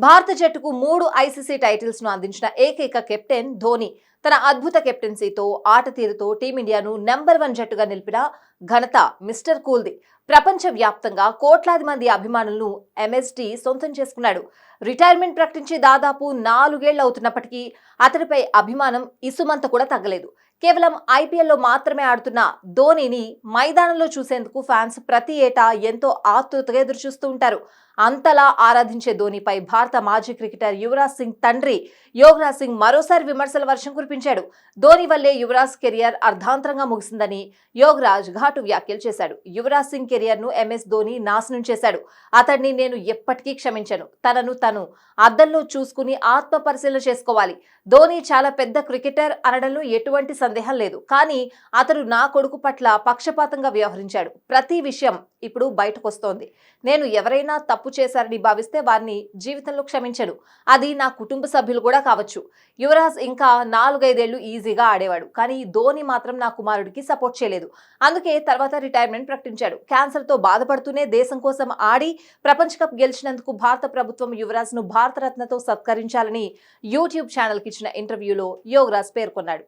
భారత జట్టుకు మూడు ఐసీసీ టైటిల్స్ను అందించిన ఏకైక కెప్టెన్ ధోని తన అద్భుత కెప్టెన్సీతో ఆట తీరుతో టీమిండియాను నెంబర్ వన్ జట్టుగా నిలిపిన ఘనత మిస్టర్ కూల్ది. ప్రపంచ వ్యాప్తంగా కోట్లాది మంది అభిమానులను ఎంఎస్టి సొంతం చేసుకున్నాడు. రిటైర్మెంట్ ప్రకటించి దాదాపు నాలుగేళ్ళు అవుతున్నప్పటికీ అతడిపై అభిమానం ఇసుమంత కూడా తగ్గలేదు. కేవలం ఐపీఎల్లో మాత్రమే ఆడుతున్న ధోనిని మైదానంలో చూసేందుకు ఫ్యాన్స్ ప్రతి ఏటా ఎంతో ఆతృతగా ఎదురుచూస్తూ ఉంటారు. అంతలా ఆరాధించే ధోనిపై భారత మాజీ క్రికెటర్ యువరాజ్ సింగ్ తండ్రి యోగరాజ్ సింగ్ మరోసారి విమర్శల వర్షం చూపించాడు ధోని వల్లే యువరాజ్ కెరియర్ అర్ధాంతరంగా ముగిసిందని యోగరాజ్ ఘాటు వ్యాఖ్యలు చేశాడు. యువరాజ్ సింగ్ కెరియర్ను ఎంఎస్ ధోని నాశనం చేశాడు. అతడిని నేను ఎప్పటికీ క్షమించను. తనను తను అద్దంలో చూసుకుని ఆత్మ పరిశీలన చేసుకోవాలి. ధోని చాలా పెద్ద క్రికెటర్ అనడంలో ఎటువంటి సందేహం లేదు. కానీ అతడు నా కొడుకు పట్ల పక్షపాతంగా వ్యవహరించాడు. ప్రతి విషయం ఇప్పుడు బయటకొస్తోంది. నేను ఎవరైనా తప్పు చేశారని భావిస్తే వారిని జీవితంలో క్షమించను. అది నా కుటుంబ సభ్యులు కూడా కావచ్చు. యువరాజ్ ఇంకా నాలుగు నాలుగైదేళ్ళు ఈజీగా ఆడేవాడు. కానీ ధోని మాత్రం నా కుమారుడికి సపోర్ట్ చేయలేదు. అందుకే తర్వాత రిటైర్మెంట్ ప్రకటించాడు. క్యాన్సర్తో బాధపడుతూనే దేశం కోసం ఆడి ప్రపంచ కప్ గెలిచినందుకు భారత ప్రభుత్వం యువరాజ్ను భారతరత్నతో సత్కరించాలని యూట్యూబ్ ఛానల్కి ఇచ్చిన ఇంటర్వ్యూలో యోగరాజ్ పేర్కొన్నాడు.